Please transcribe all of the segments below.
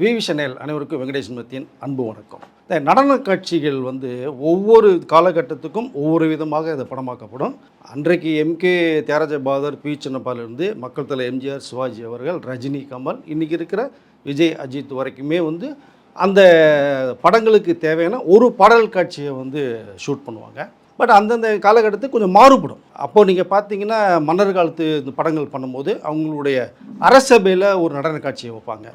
விவி channel அனைவருக்கும் வெங்கடேஷ் மத்தியின் அன்பு வணக்கம். இந்த நடன காட்சிகள் வந்து ஒவ்வொரு காலகட்டத்துக்கும் ஒவ்வொரு விதமாக இது படமாக்கப்படும். அன்றைக்கு எம்கே தியாகராஜ பாதர் பி. சின்னப்பாலிருந்து மக்கள் தலை எம்ஜிஆர் சிவாஜி அவர்கள் ரஜினி கமல் இன்றைக்கி இருக்கிற விஜய் அஜித் வரைக்குமே வந்து அந்த படங்களுக்கு தேவையான ஒரு பாடல் காட்சியை வந்து ஷூட் பண்ணுவாங்க. பட் அந்தந்த காலகட்டத்துக்கு கொஞ்சம் மாறுபடும். அப்போது நீங்கள் பார்த்தீங்கன்னா மன்னர் காலத்து இந்த படங்கள் பண்ணும்போது அவங்களுடைய அரசபையில் ஒரு நடன காட்சியை வைப்பாங்க.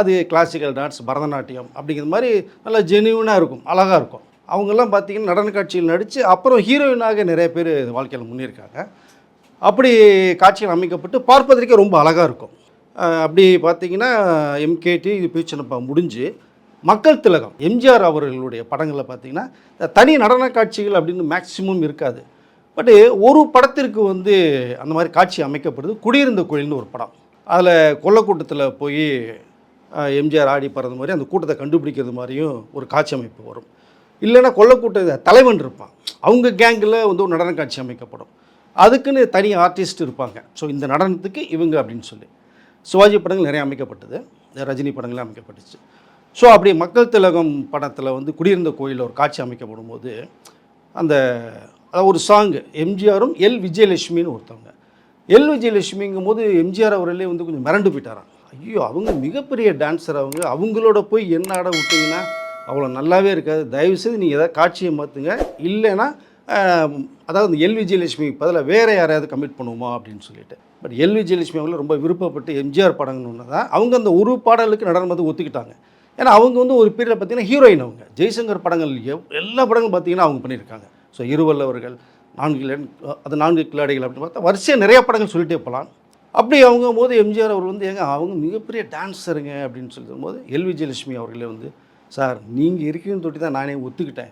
அது கிளாசிக்கல் டான்ஸ் பரதநாட்டியம் அப்படிங்கிற மாதிரி நல்லா ஜெனியூனாக இருக்கும் அழகாக இருக்கும். அவங்கெல்லாம் பார்த்தீங்கன்னா நடன காட்சியில் நடித்து அப்புறம் ஹீரோயினாக நிறைய பேர் வாழ்க்கையில் முன்னேறிருக்காங்க அப்படி காட்சிகள் அமைக்கப்பட்டு பார்ப்பதற்கே ரொம்ப அழகாக இருக்கும். அப்படி பார்த்தீங்கன்னா எம்கேடி பீச்சனப்பா முடிஞ்சு மக்கள் திலகம் எம்ஜிஆர் அவர்களுடைய படங்களில் பார்த்தீங்கன்னா தனி நடன காட்சிகள் அப்படின்னு மேக்சிமம் இருக்காது. பட்டு ஒரு படத்திற்கு வந்து அந்த மாதிரி காட்சி அமைக்கப்படுது. குடியிருந்த கோயில்னு ஒரு படம். அதில் கொல்லக்கூட்டத்தில் போய் எம்ஜிஆர் ஆடி பறந்த மாதிரி அந்த கூட்டத்தை கண்டுபிடிக்கிறது மாதிரியும் ஒரு காட்சி அமைப்பு வரும். இல்லைன்னா கொல்லக்கூட்ட தலைவன் இருப்பான். அவங்க கேங்கில் வந்து ஒரு நடன காட்சி அமைக்கப்படும். அதுக்குன்னு தனி ஆர்டிஸ்ட் இருப்பாங்க. ஸோ இந்த நடனத்துக்கு இவங்க அப்படின்னு சொல்லி. சிவாஜி படங்கள் நிறைய அமைக்கப்பட்டது. ரஜினி படங்கள்லாம் அமைக்கப்பட்டுச்சு. ஸோ அப்படி மக்கள் திலகம் படத்தில் வந்து குடியிருந்த கோயிலில் ஒரு காட்சி அமைக்கப்படும் போது அந்த அதாவது ஒரு சாங்கு எம்ஜிஆரும் எல் விஜயலட்சுமின்னு ஒருத்தவங்க. எல் விஜயலட்சுமிங்கும் போது எம்ஜிஆர் அவர்களே வந்து கொஞ்சம் மிரண்டு போயிட்டாராம். ஐயோ அவங்க மிகப்பெரிய டான்ஸர் அவங்க. அவங்களோட போய் என்ன ஆட விட்டீங்கன்னா அவ்வளோ நல்லாவே இருக்காது. தயவுசெய்து நீங்கள் ஏதாவது காட்சியை மாற்றுங்க இல்லைன்னா அதாவது இந்த எல் விஜயலட்சுமி பதிலாக வேறு யாரையாவது கமிட் பண்ணுவோமா அப்படின்னு சொல்லிட்டு. பட் எல் விஜயலட்சுமி அவங்கள ரொம்ப விருப்பப்பட்டு எம்ஜிஆர் படங்கள்னு தான் அவங்க அந்த ஒரு பாடலுக்கு நடனம் வந்து ஒத்துக்கிட்டாங்க. ஏன்னா அவங்க வந்து ஒரு பீரியடில் பார்த்தீங்கன்னா ஹீரோயின் அவங்க. ஜெய்சங்கர் படங்கள் எல்லா படங்களும் பார்த்தீங்கன்னா அவங்க பண்ணியிருக்காங்க. ஸோ இருவல்லவர்கள் நான்கு அது நான்கு கிளாடிகள் அப்படின்னு பார்த்தா வரிசையாக நிறைய படங்கள் சொல்லிட்டே போகலாம். அப்படி அவங்க போது எம்ஜிஆர் அவர் வந்து ஏங்க அவங்க மிகப்பெரிய டான்ஸருங்க அப்படின்னு சொல்லும்போது எல் விஜயலட்சுமி அவர்களே வந்து சார் நீங்கள் இருக்கீங்கன்னு தொட்டி தான் நானே ஒத்துக்கிட்டேன்.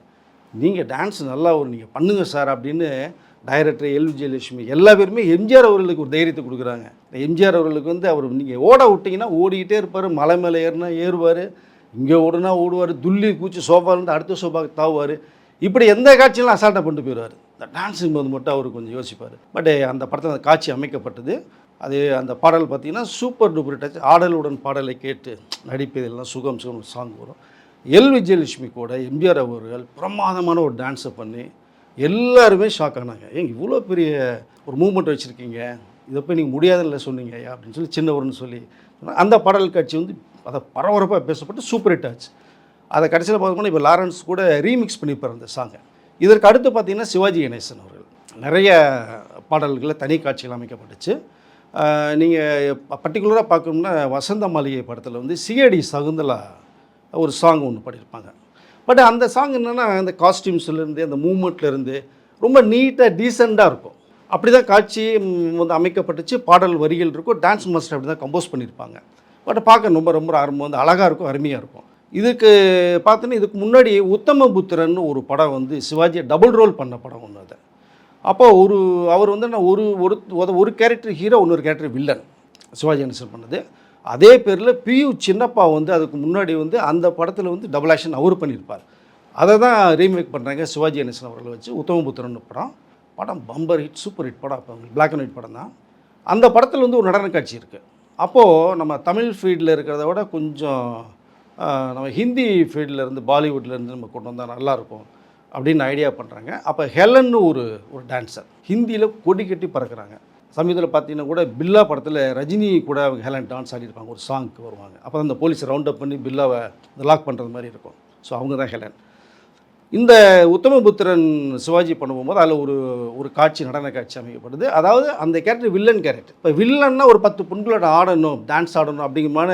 நீங்கள் டான்ஸ் நல்லா ஒரு நீங்கள் பண்ணுங்க சார் அப்படின்னு டைரக்டர் எல் விஜயலட்சுமி எல்லா பேருமே எம்ஜிஆர் அவர்களுக்கு ஒரு தைரியத்தை கொடுக்குறாங்க. எம்ஜிஆர் அவர்களுக்கு வந்து அவர் நீங்கள் ஓட விட்டிங்கன்னா ஓடிக்கிட்டே இருப்பார் மலை மேலே ஏறினா ஏறுவார் இங்கே ஓடுனா ஓடுவார் துள்ளி கூச்சி சோஃபாலேருந்து அடுத்த சோஃபாவுக்கு தாவுவார். இப்படி எந்த காட்சியெல்லாம் அசால்ட்டாக பண்ணிட்டு போயிடுவார்? இந்த டான்ஸுங்க போது மட்டும் அவர் கொஞ்சம் யோசிப்பார். பட் அந்த படத்தில் அந்த காட்சி அமைக்கப்பட்டது. அது அந்த பாடல் பார்த்திங்கன்னா சூப்பர் டூப்பர் டச் ஆடலுடன் பாடலை கேட்டு நடிப்பதெல்லாம் சுகம் சுகம் சாங் வரும். எல். விஜயலட்சுமி கூட எம்ஜிஆர் அவர்கள் பிரமாதமான ஒரு டான்ஸை பண்ணி எல்லாருமே ஷாக் ஆனாங்க. ஏங்க இவ்வளோ பெரிய ஒரு மூமெண்ட் வச்சுருக்கீங்க. இதை போய் நீங்கள் முடியாதுல்ல சொன்னீங்க ஐயா அப்படின்னு சொல்லி சின்னவர்னு சொல்லி அந்த பாடல் காட்சி வந்து அதை பரபரப்பாக பேசப்பட்டு சூப்பர் ஹிட் ஆச்சு. அதை கடைசியில் பார்த்தோம்னா இப்போ லாரன்ஸ் கூட ரீமிக்ஸ் பண்ணியிருப்பார் அந்த சாங்கை இதற்கு அடுத்து பார்த்தீங்கன்னா சிவாஜி கணேசன் அவர்கள். நிறைய பாடல்களில் தனி காட்சிகள் அமைக்கப்பட்டுச்சு. நீங்கள் பர்டிகுலராக பார்க்கணும்னா வசந்த மாளிகை படத்தில் வந்து சிஏடி சகுந்தலா ஒரு சாங் ஒன்று பாடியிருப்பாங்க. பட் அந்த சாங் என்னென்னா அந்த காஸ்டியூம்ஸ்லேருந்து அந்த மூமெண்ட்லேருந்து ரொம்ப நீட்டாக டீசெண்டாக இருக்கும். அப்படி தான் காட்சி வந்து அமைக்கப்பட்டுச்சு பாடல் வரிகள் இருக்கும் டான்ஸ் மாஸ்டர் அப்படி தான் கம்போஸ் பண்ணியிருப்பாங்க. பட் பார்க்க ரொம்ப ரொம்ப அருமை வந்து அழகாக இருக்கும் அருமையாக இருக்கும். இதுக்கு பார்த்தோன்னா இதுக்கு முன்னாடி உத்தம புத்திரன் ஒரு படம் வந்து சிவாஜியை டபுள் ரோல் பண்ண படம் ஒன்று அது. அப்போ ஒரு அவர் வந்து நான் ஒரு ஒரு ஒரு- ஒரு கேரக்டர் ஹீரோ இன்னொரு கேரக்டர் வில்லன் சிவாஜி கணேசன் பண்ணது. அதே பேரில் பியு சின்னப்பா வந்து அதுக்கு முன்னாடி வந்து அந்த படத்தில் வந்து டபுள் ஆக்ஷன் அவர் பண்ணியிருப்பார். அதை தான் ரீமேக் பண்ணுறாங்க சிவாஜி கணேசன் அவர்களை வச்சு உத்தமபுத்திரன் படம். படம் பம்பர் ஹிட் சூப்பர் ஹிட் படம் அப்போ பிளாக் அண்ட் ஒயிட் படம் தான். அந்த படத்தில் வந்து ஒரு நடன காட்சி இருக்குது அப்போது நம்ம தமிழ் ஃபீல்டில் இருக்கிறத விட கொஞ்சம் நம்ம ஹிந்தி ஃபீல்டில் இருந்து நம்ம கொண்டு வந்தால் நல்லாயிருக்கும் அப்படின்னு ஐடியா பண்ணுறாங்க அப்போ ஹெலன்னு ஒரு ஒரு டான்ஸர் ஹிந்தியில் கொடி கட்டி பறக்கிறாங்க. சமீபத்தில் பார்த்தீங்கன்னா கூட பில்லா படத்தில் ரஜினி கூட அவங்க ஹெலன் டான்ஸ் ஆடிருப்பாங்க ஒரு சாங்க்கு வருவாங்க. அப்போ அந்த போலீஸ் ரவுண்ட் அப் பண்ணி பில்லாவை லாக் பண்ணுறது மாதிரி இருக்கும். ஸோ அவங்க தான் ஹெலன். இந்த உத்தமபுத்திரன் சிவாஜி பண்ணும்போது அதில் ஒரு ஒரு காட்சி நடன காட்சி அமைக்கப்படுது. அதாவது அந்த கேரக்டர் வில்லன் கேரக்டர் இப்போ வில்லன்னா ஒரு பத்து பெண்களோட ஆடணும் டான்ஸ் ஆடணும் அப்படிங்கிறமான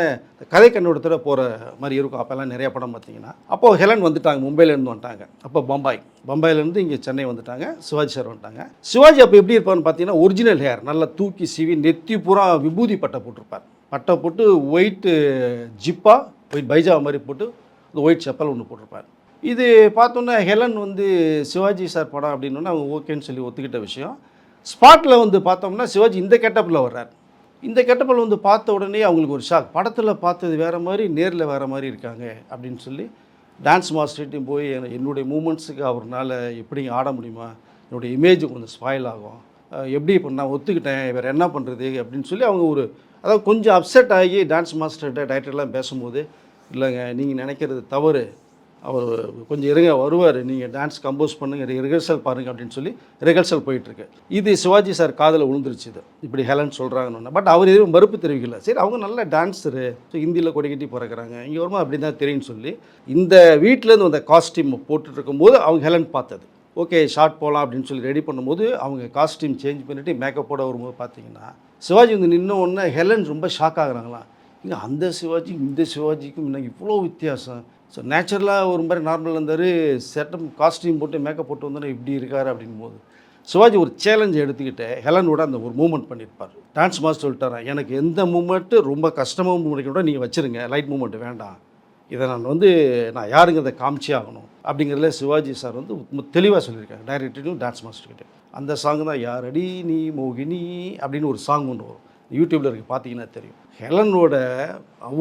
கதை கண்ணோட்டத்தில் போகிற மாதிரி இருக்கும். அப்போல்லாம் நிறைய படம் பார்த்தீங்கன்னா அப்போது ஹெலன் வந்துட்டாங்க மும்பையிலேருந்து வந்துட்டாங்க. அப்போ பம்பாய். பம்பாயிலேருந்து இங்கே சென்னை வந்துட்டாங்க சிவாஜி சார் வந்துட்டாங்க. சிவாஜி அப்போ எப்படி இருப்பார்னு பார்த்தீங்கன்னா ஒரிஜினல் ஹேர் நல்லா தூக்கி சிவி நெத்தி பூரா விபூதி பட்டை போட்டிருப்பார். பட்டை போட்டு ஒயிட்டு ஜிப்பா ஒயிட் பைஜா மாதிரி போட்டு இந்த ஒயிட் செப்பல் ஒன்று போட்டிருப்பார். இது பார்த்தோன்னா ஹெலன் வந்து சிவாஜி சார் படம் அப்படின்னா அவங்க ஓகேன்னு சொல்லி ஒத்துக்கிட்ட விஷயம். ஸ்பாட்டில் வந்து பார்த்தோம்னா சிவாஜி இந்த கெட்டப்பில் வர்றார். இந்த கெட்டப்பில் வந்து பார்த்த உடனே அவங்களுக்கு ஒரு ஷாக். படத்தில் பார்த்தது வேறு மாதிரி நேரில் வேறு மாதிரி இருக்காங்க அப்படின்னு சொல்லி டான்ஸ் மாஸ்டர்கிட்டையும் போய் என்னுடைய மூமெண்ட்ஸுக்கு அவர்னால எப்படி ஆட முடியுமா? என்னுடைய இமேஜ் கொஞ்சம் ஸ்பாயில் ஆகும். எப்படி இப்போ நான் ஒத்துக்கிட்டேன்? வேறு என்ன பண்ணுறது அப்படின்னு சொல்லி அவங்க ஒரு அதாவது கொஞ்சம் அப்செட் ஆகி டான்ஸ் மாஸ்டர்கிட்ட டைரக்டர்லாம் பேசும்போது இல்லைங்க நீங்கள் நினைக்கிறது தவறு. அவர் கொஞ்சம் இருங்க வருவார். நீங்கள் டான்ஸ் கம்போஸ் பண்ணுங்கள் ரிஹர்சல் பாருங்கள் அப்படின்னு சொல்லி ரிஹர்சல் போயிட்டுருக்கு. இது சிவாஜி சார் காதில் விழுந்துருச்சு இது. இப்படி ஹெலன் சொல்கிறாங்கன்னு பட் அவர் எதுவும் மறுப்பு தெரிவிக்கல. சரி அவங்க நல்ல டான்ஸரு ஸோ ஹிந்தியில் கொடி கட்டி பிறக்கிறாங்க. இங்கே வருமா அப்படி தான் தெரியும்னு சொல்லி இந்த வீட்டிலேருந்து வந்த காஸ்டியூம் போட்டுட்டு இருக்கும்போது அவங்க ஹெலன் பார்த்தது. ஓகே ஷார்ட் போகலாம் அப்படின்னு சொல்லி ரெடி பண்ணும்போது அவங்க காஸ்டியூம் சேஞ்ச் பண்ணிவிட்டு மேக்கப்போட வரும்போது பார்த்தீங்கன்னா சிவாஜி வந்து நின்ன உடனே ஹெலன் ரொம்ப ஷாக் ஆகுறாங்களாம். இங்கே அந்த சிவாஜி இந்த சிவாஜிக்கும் இன்னும் இவ்வளோ வித்தியாசம்? ஸோ நேச்சுரலாக ஒரு மாதிரி நார்மல் இருந்தார். செட்டம் காஸ்டியூம் போட்டு மேக்கப் போட்டு வந்தோன்னே இப்படி இருக்கார் அப்படின் போது சிவாஜி ஒரு சேலஞ்ச் எடுத்துக்கிட்டு ஹெலனோட அந்த ஒரு மூமெண்ட் பண்ணியிருப்பார் டான்ஸ் மாஸ்டர் சொல்லிட்டாரன் எனக்கு எந்த மூமெண்ட்டு ரொம்ப கஷ்டமாக மூமெண்ட் கூட நீங்கள் வச்சுருங்க. லைட் மூமெண்ட் வேண்டாம். இதை நான் வந்து நான் யாருங்கிறத காமிச்சே ஆகணும். அப்படிங்கிறதுல சிவாஜி சார் வந்து தெளிவாக சொல்லியிருக்காங்க டைரக்டரும் டான்ஸ் மாஸ்டர்கிட்ட அந்த சாங் தான் யாரடி நீ மோகினி அப்படின்னு ஒரு சாங் ஒன்று வரும். யூடியூப்பில் இருக்குது பார்த்தீங்கன்னா தெரியும். ஹெலனோட அவ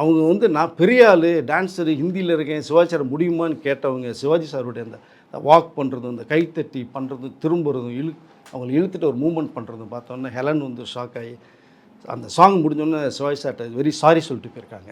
அவங்க வந்து நான் பெரிய ஆள் டான்ஸரு ஹிந்தியில் இருக்கேன் சிவாஜி சார் முடியுமான்னு கேட்டவங்க சிவாஜி சாருடைய அந்த வாக் பண்ணுறதும் இந்த கைத்தட்டி பண்ணுறதும் திரும்புறதும் இழு அவங்களை இழுத்துட்டு ஒரு மூமெண்ட் பண்ணுறதும் பார்த்தோன்னே ஹெலன் வந்து ஷாக் ஆகி அந்த சாங் முடிஞ்சோன்னே சிவாஜி சார்ட்ட வெரி சாரி சொல்லிட்டு போயிருக்காங்க.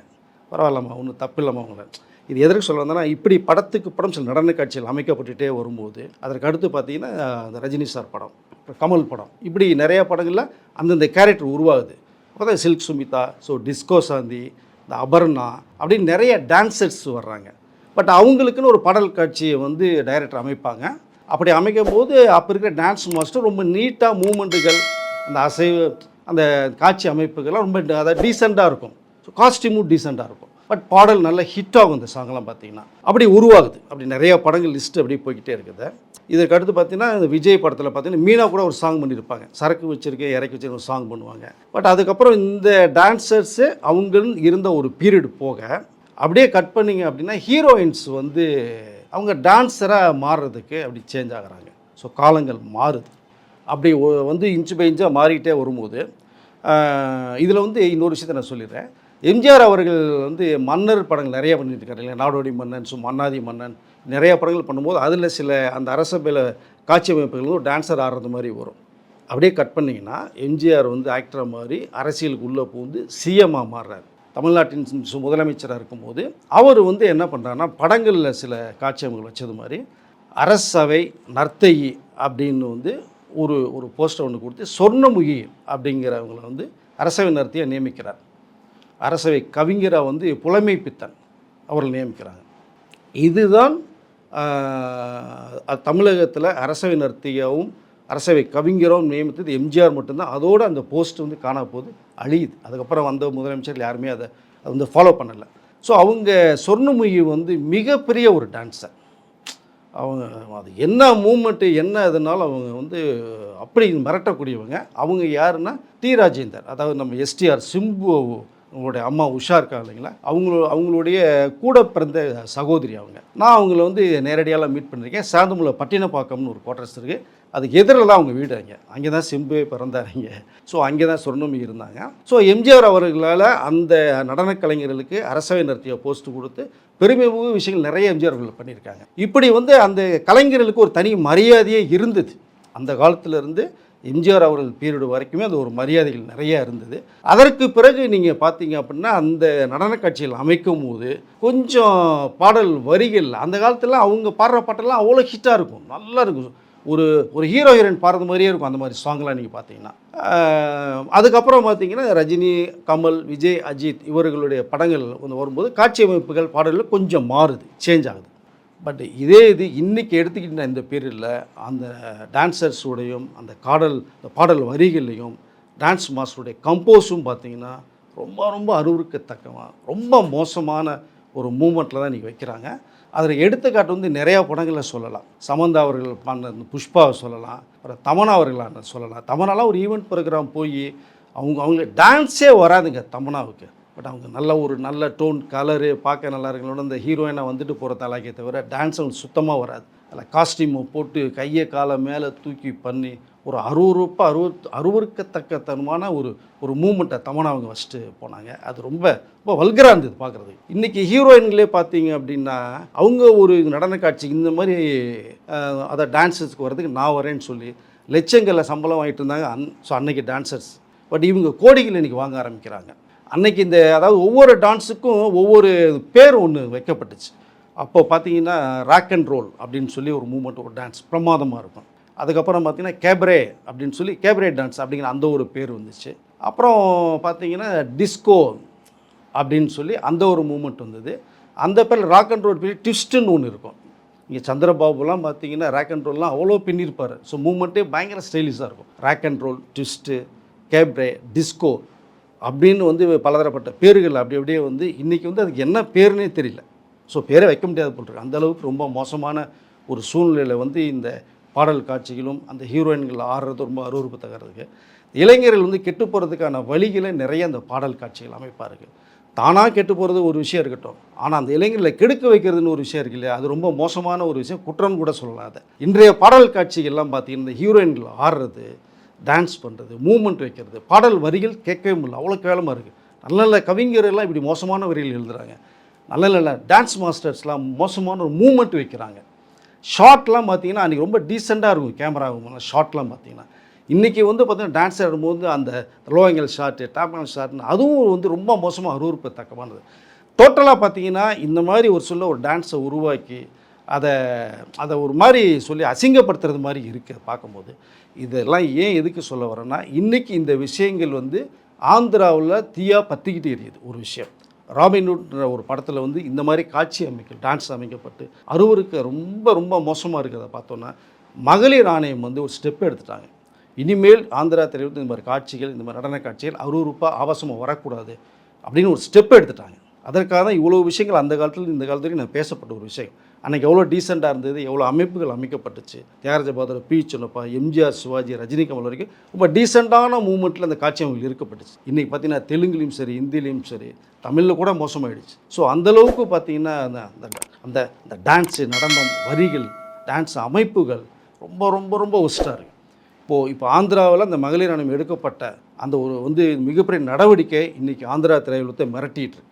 பரவாயில்லம்மா ஒன்றும் தப்பு இல்லாமல் அவங்கள இது எதற்கு சொல்ல வந்தேன்னா இப்படி படத்துக்கு படம் சில நடன காட்சிகள் அமைக்கப்பட்டுகிட்டே வரும்போது அதற்கு அடுத்து பார்த்தீங்கன்னா அந்த ரஜினி சார் படம் அப்புறம் கமல் படம் இப்படி நிறையா படங்களில் அந்தந்த கேரக்டர் உருவாகுது. அப்போ சில்க் சுமிதா ஸோ டிஸ்கோ சாந்தி இந்த அபர்ணா அப்படின்னு நிறைய டான்சர்ஸ் வர்றாங்க. பட் அவங்களுக்குன்னு ஒரு பாடல் காட்சியை வந்து டைரக்டர் அமைப்பாங்க. அப்படி அமைக்கும் போது அப்போ இருக்கிற டான்ஸ் மாஸ்டர் ரொம்ப நீட்டாக மூமெண்ட்டுகள் அந்த அசைவு அந்த காட்சி அமைப்புகள்லாம் ரொம்ப அதாவது டீசெண்டாக இருக்கும். ஸோ காஸ்டியூமும் டீசெண்டாக இருக்கும். பட் பாடல் நல்ல ஹிட் ஆகும் இந்த சாங்லாம் பார்த்தீங்கன்னா. அப்படி உருவாகுது. அப்படி நிறைய படங்கள் லிஸ்ட் அப்படியே போய்கிட்டே இருக்குது. இதற்கு அடுத்து பார்த்தீங்கன்னா இந்த விஜய் படத்தில் பார்த்தீங்கன்னா மீனா கூட ஒரு சாங் பண்ணியிருப்பாங்க சரக்கு வச்சுருக்கேன் இறக்கி வச்சிருக்க ஒரு சாங் பண்ணுவாங்க. பட் அதுக்கப்புறம் இந்த டான்ஸர்ஸு அவங்களும் இருந்த ஒரு பீரியட் போக அப்படியே கட் பண்ணிங்க அப்படின்னா ஹீரோயின்ஸ் வந்து அவங்க டான்ஸராக மாறுறதுக்கு அப்படி சேஞ்ச் ஆகிறாங்க. ஸோ காலங்கள் மாறுது. அப்படி ஒ- வந்து இன்ச்சு பை இன்ச்சாக மாறிக்கிட்டே வரும்போது இதில் வந்து இன்னொரு விஷயத்தை நான் சொல்லிடுறேன். எம்ஜிஆர் அவர்கள் வந்து மன்னர் படங்கள் நிறைய பண்ணிட்டு இருக்காரு இல்லையா? நாடோடி மன்னன் ஸோ மன்னாதி மன்னன் நிறையா படங்கள் பண்ணும்போது அதில் சில அந்த அரசபையில் காட்சி அமைப்புகள் வந்து டான்ஸர் ஆடுறது மாதிரி வரும். அப்படியே கட் பண்ணிங்கன்னா எம்ஜிஆர் வந்து ஆக்டராக மாதிரி அரசியலுக்கு உள்ளே பூந்து சிஎம்மாக மாறுறாரு. தமிழ்நாட்டின் முதலமைச்சராக இருக்கும்போது அவர் வந்து என்ன பண்ணுறாருன்னா படங்களில் சில காட்சி அமைப்புகள் வச்சது மாதிரி அரசவை நர்த்தகி அப்படின்னு வந்து ஒரு ஒரு போஸ்டர் ஒன்று கொடுத்து சொர்ணமுகி அப்படிங்கிறவங்கள வந்து அரசவை நர்த்தியை நியமிக்கிறார். அரசவை கவிஞராக வந்து புலமை பித்தன் அவர்கள் நியமிக்கிறாங்க. இதுதான் தமிழகத்தில் அரசவை நர்த்தியாவும் அரசவை கவிஞரும் நியமித்தது எம்ஜிஆர் மட்டும்தான். அதோடு அந்த போஸ்ட் வந்து காணா போது அழியுது. அதுக்கப்புறம் வந்த முதலமைச்சர் யாருமே அதை அதை வந்து ஃபாலோ பண்ணலை. ஸோ அவங்க சொர்ணமுகி வந்து மிகப்பெரிய ஒரு டான்ஸர் அவங்க அது என்ன மூமெண்ட்டு என்ன இதனாலும் அவங்க வந்து அப்படி மிரட்டக்கூடியவங்க. அவங்க யாருன்னா டி. ராஜேந்தர். அதாவது நம்ம எஸ்டிஆர் சிம்பு உங்களுடைய அம்மா உஷா இருக்கா இல்லைங்களா? அவங்களோ அவங்களுடைய கூட பிறந்த சகோதரி அவங்க. நான் அவங்கள வந்து நேரடியாலாம் மீட் பண்ணியிருக்கேன் சாந்தமுல பட்டினப்பாக்கம்னு ஒரு குவார்டர்ஸ் இருக்குது அதுக்கு எதிரில் தான் அவங்க வீடு அங்கே. அங்கே தான் செம்பு பிறந்தாருங்க ஸோ அங்கே தான் சொர்ணமி இருந்தாங்க. ஸோ எம்ஜிஆர் அவர்களால் அந்த நடனக் கலைஞர்களுக்கு அரசவை நடத்திய போஸ்ட் கொடுத்து பெருமை விஷயங்கள் நிறைய எம்ஜிஆர் அவர்கள் பண்ணியிருக்காங்க இப்படி வந்து அந்த கலைஞர்களுக்கு ஒரு தனி மரியாதையே இருந்தது. அந்த காலத்திலிருந்து எம்ஜிஆர் அவர்கள் பீரியடு வரைக்குமே அது ஒரு மரியாதைகள் நிறையா இருந்தது. அதற்கு பிறகு நீங்கள் பார்த்தீங்க அப்படின்னா அந்த நடன காட்சிகள் அமைக்கும் போது கொஞ்சம் பாடல் வரிகள் அந்த காலத்தில் அவங்க பாடுற பாட்டெல்லாம் அவ்வளோ ஹிட்டாக இருக்கும். நல்லா இருக்கும். ஒரு ஒரு ஹீரோ ஹீரோயின் பாடுறது மாதிரியே இருக்கும் அந்த மாதிரி சாங்லாம் நீங்கள் பார்த்தீங்கன்னா. அதுக்கப்புறம் பார்த்தீங்கன்னா ரஜினி கமல் விஜய் அஜித் இவர்களுடைய படங்கள் வந்து வரும்போது காட்சி அமைப்புகள் பாடல்கள் கொஞ்சம் மாறுது சேஞ்ச் ஆகுது. பட் இதே இது இன்றைக்கி எடுத்துக்கிட்ட இந்த பீரியடில் அந்த டான்சர்ஸுடையும் அந்த காடல் அந்த பாடல் வரிகள்லையும் டான்ஸ் மாஸ்டருடைய கம்போஸும் பார்த்தீங்கன்னா ரொம்ப ரொம்ப அருவருக்கத்தக்கமாக ரொம்ப மோசமான ஒரு மூமெண்ட்டில் தான் இன்றைக்கி வைக்கிறாங்க. அதில் எடுத்துக்காட்டு வந்து நிறையா படங்களில் சொல்லலாம். சமந்தா அவர்கள் பண்ண புஷ்பாவை சொல்லலாம். அப்புறம் தமனா அவர்களான சொல்லலாம். தமனாலாம் ஒரு ஈவெண்ட் ப்ரோக்ராம் போய் அவங்க அவங்க டான்ஸே வராதுங்க தமனாவுக்கு. பட் அவங்க நல்ல ஒரு நல்ல டோன் கலரு பார்க்க நல்லா இருக்கணும் அந்த ஹீரோயினாக வந்துட்டு போகிற தலாக்கே தவிர டான்ஸ் அவங்க சுத்தமாக வராது. அதில் காஸ்டியூமை போட்டு கையை காலை மேலே தூக்கி பண்ணி ஒரு அருவறுப்பு அருவ அறுவருக்கத்தக்கத்தனமான ஒரு ஒரு மூமெண்ட்டை தமனா அவங்க வச்சுட்டு போனாங்க. அது ரொம்ப ரொம்ப வல்கராக இருந்தது பார்க்குறது இன்றைக்கி ஹீரோயின்களே பார்த்தீங்க அப்படின்னா அவங்க ஒரு நடன காட்சி இந்த மாதிரி அதை டான்ஸஸ்க்கு வர்றதுக்கு நான் வரேன்னு சொல்லி லட்சங்களில் சம்பளம் வாங்கிட்டு இருந்தாங்க. அன் ஸோ அன்னைக்கு டான்ஸர்ஸ் பட் இவங்க கோடிகள் இன்றைக்கி வாங்க ஆரம்பிக்கிறாங்க. அன்னைக்கு இந்த அதாவது ஒவ்வொரு டான்ஸுக்கும் ஒவ்வொரு பேர் ஒன்று வைக்கப்பட்டுச்சு. அப்போ பார்த்தீங்கன்னா ராக் அண்ட் ரோல் அப்படின்னு சொல்லி ஒரு மூமெண்ட் ஒரு டான்ஸ் பிரமாதமாக இருக்கும். அதுக்கப்புறம் பார்த்தீங்கன்னா கேப்ரே அப்படின்னு சொல்லி கேப்ரே டான்ஸ் அப்படிங்கிற அந்த ஒரு பேர் வந்துச்சு. அப்புறம் பார்த்தீங்கன்னா டிஸ்கோ அப்படின்னு சொல்லி அந்த ஒரு மூமெண்ட் வந்தது. அந்த பேரில் ராக் அண்ட் ரோல் பேர் ட்விஸ்ட்டுன்னு ஒன்று இருக்கும். இங்கே சந்திரபாபுலாம் பார்த்தீங்கன்னா ராக் அண்ட் ரோல்லாம் அவ்வளோ பின்னிருப்பார். ஸோ மூமெண்ட்டே பயங்கர ஸ்டைலிஷாக இருக்கும். Rock and roll twist cabaret disco அப்படின்னு வந்து பலதரப்பட்ட பேர்கள் அப்படி அப்படியே வந்து இன்றைக்கி வந்து அதுக்கு என்ன பேருனே தெரியல. ஸோ பேரை வைக்க முடியாது போட்டிருக்கு அந்த அளவுக்கு ரொம்ப மோசமான ஒரு சூழ்நிலையில் வந்து இந்த பாடல் காட்சிகளும் அந்த ஹீரோயின்கள் ஆடுறது ரொம்ப அருவறுப்பு தகறதுக்கு இளைஞர்கள் வந்து கெட்டு போகிறதுக்கான வழிகளை நிறைய அந்த பாடல் காட்சிகள் அமைப்பார்கள். தானாக கெட்டு போகிறது ஒரு விஷயம் இருக்கட்டும். ஆனால் அந்த இளைஞர்களை கெடுக்க வைக்கிறதுன்னு ஒரு விஷயம் இருக்கு இல்லையா? அது ரொம்ப மோசமான ஒரு விஷயம். குற்றம் கூட சொல்லலாம் அதை. இன்றைய பாடல் காட்சிகள்லாம் பார்த்தீங்கன்னா இந்த ஹீரோயின்கள் ஆடுறது டான்ஸ் பண்ணுறது மூமெண்ட் வைக்கிறது பாடல் வரிகள் கேட்கவே முடியல அவ்வளோ கேவலமாக இருக்குது நல்ல நல்ல கவிஞர் எல்லாம் இப்படி மோசமான வரிகள் எழுதுகிறாங்க நல்ல நல்ல டான்ஸ் மாஸ்டர்ஸ்லாம் மோசமான ஒரு மூமெண்ட் வைக்கிறாங்க. ஷார்ட்லாம் பார்த்தீங்கன்னா அன்றைக்கி ரொம்ப டீசெண்டாக இருக்கும் கேமரா ஷார்ட்லாம் பார்த்தீங்கன்னா. இன்றைக்கி வந்து பார்த்திங்கன்னா டான்ஸ் ஆடும்போது அந்த low angle shot top angle ஷார்ட்னு அதுவும் வந்து ரொம்ப மோசமாக அருவறுப்பு தக்கமானது. டோட்டலாக பார்த்தீங்கன்னா இந்த மாதிரி ஒரு சொல்ல ஒரு டான்ஸை உருவாக்கி அதை அதை ஒரு மாதிரி சொல்லி அசிங்கப்படுத்துறது மாதிரி இருக்குது பார்க்கும்போது. இதெல்லாம் ஏன் எதுக்கு சொல்ல வரேன்னா இன்றைக்கி இந்த விஷயங்கள் வந்து ஆந்திராவில் தீயாக பற்றிக்கிட்டு எரியுது ஒரு விஷயம். ராபின்ஹுட்ன்ற ஒரு படத்தில் வந்து இந்த மாதிரி காட்சி அமைக்க டான்ஸ் அமைக்கப்பட்டு அறுவருக்கு ரொம்ப ரொம்ப மோசமாக இருக்கிறத பார்த்தோன்னா மகளிர் ஆணையம் வந்து ஒரு ஸ்டெப் எடுத்துட்டாங்க. இனிமேல் ஆந்திரா தெரிவித்து இந்த மாதிரி காட்சிகள் இந்த மாதிரி நடன காட்சிகள் அருவறுப்பாக ஆபாசமாக வரக்கூடாது அப்படின்னு ஒரு ஸ்டெப் எடுத்துட்டாங்க. அதற்காக தான் இவ்வளோ விஷயங்கள் அந்த காலத்தில் இந்த காலத்துலையும் நான் பேசப்பட்ட ஒரு விஷயம். அன்றைக்கி எவ்வளோ டீசெண்டாக இருந்தது எவ்வளோ அமைப்புகள் அமைக்கப்பட்டுச்சு. தியாகராஜ பாதர் பி. சொன்னப்பா எம்ஜிஆர் சிவாஜி ரஜினி கமல் வரைக்கும் ரொம்ப டீசெண்டான மூமெண்ட்டில் அந்த காட்சி அவங்களுக்கு இருக்கப்பட்டுச்சு. இன்றைக்கி பார்த்தீங்கன்னா தெலுங்குலேயும் சரி ஹிந்திலையும் சரி தமிழில் கூட மோசமாயிடுச்சு. ஸோ அந்தளவுக்கு பார்த்தீங்கன்னா அந்த அந்த அந்த டான்ஸு நடனம் வரிகள் டான்ஸ் அமைப்புகள் ரொம்ப ரொம்ப ரொம்ப ஒஸ்ட்டாக இருக்குது இப்போது இப்போ ஆந்திராவில் அந்த மகளிர் ஆணையம் எடுக்கப்பட்ட அந்த ஒரு வந்து மிகப்பெரிய நடவடிக்கை இன்றைக்கி ஆந்திரா திரையுலகத்தை மிரட்டிட்டு இருக்கு.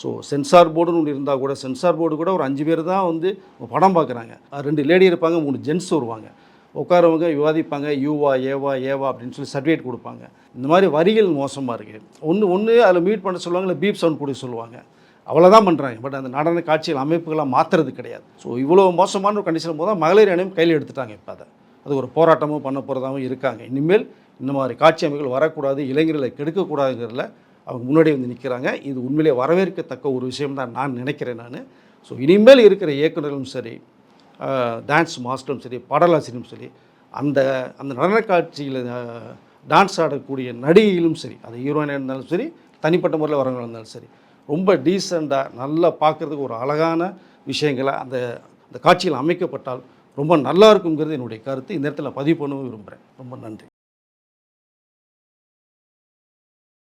ஸோ சென்சார் போர்டுன்னு ஒன்று இருந்தால் கூட சென்சார் போர்டு கூட ஒரு அஞ்சு பேர் தான் வந்து படம் பார்க்குறாங்க. ரெண்டு லேடி இருப்பாங்க மூணு ஜென்ஸ் வருவாங்க. உட்காரவங்க விவாதிப்பாங்க யூவா ஏவா ஏவா அப்படின்னு சொல்லி சர்டிஃபிகேட் கொடுப்பாங்க. இந்த மாதிரி வரிகள் மோசமாக இருக்குது ஒன்று ஒன்று அதில் மீட் பண்ண சொல்லுவாங்க இல்லை பீப் சவுண்ட் கொடுக்க சொல்லுவாங்க. அவ்வளோதான் பண்ணுறாங்க பட் அந்த நடன காட்சிகள் அமைப்புகளாக மாற்றுறது கிடையாது. ஸோ இவ்வளோ மோசமான ஒரு கண்டிஷன் போது தான் மகளிர் அணியும் கையில் எடுத்துட்டாங்க இப்போ அதை. அது ஒரு போராட்டமும் பண்ண போகிறதாகவும் இருக்காங்க. இனிமேல் இந்த மாதிரி காட்சி அமைப்புகள் வரக்கூடாது இளைஞர்களை கெடுக்கக்கூடாதுங்கிறதுல அவங்க முன்னாடி வந்து நிற்கிறாங்க இது உண்மையிலே வரவேற்கத்தக்க ஒரு விஷயம் தான் நான் நினைக்கிறேன் நான். ஸோ இனிமேல் இருக்கிற இயக்குநர்களும் சரி டான்ஸ் மாஸ்டரும் சரி பாடலாசிரியரும் சரி அந்த அந்த நடன காட்சியில் டான்ஸ் ஆடக்கூடிய நடிகையிலும் சரி அது ஹீரோயினாக இருந்தாலும் சரி தனிப்பட்ட முறையில் வரவங்க இருந்தாலும் சரி ரொம்ப டீசெண்டாக நல்லா பார்க்குறதுக்கு ஒரு அழகான விஷயங்களை அந்த அந்த காட்சியில் அமைக்கப்பட்டால் ரொம்ப நல்லா இருக்குங்கிறது என்னுடைய கருத்து. இந்த இடத்துல பதிவு பண்ணவும் விரும்புகிறேன் ரொம்ப நன்றி.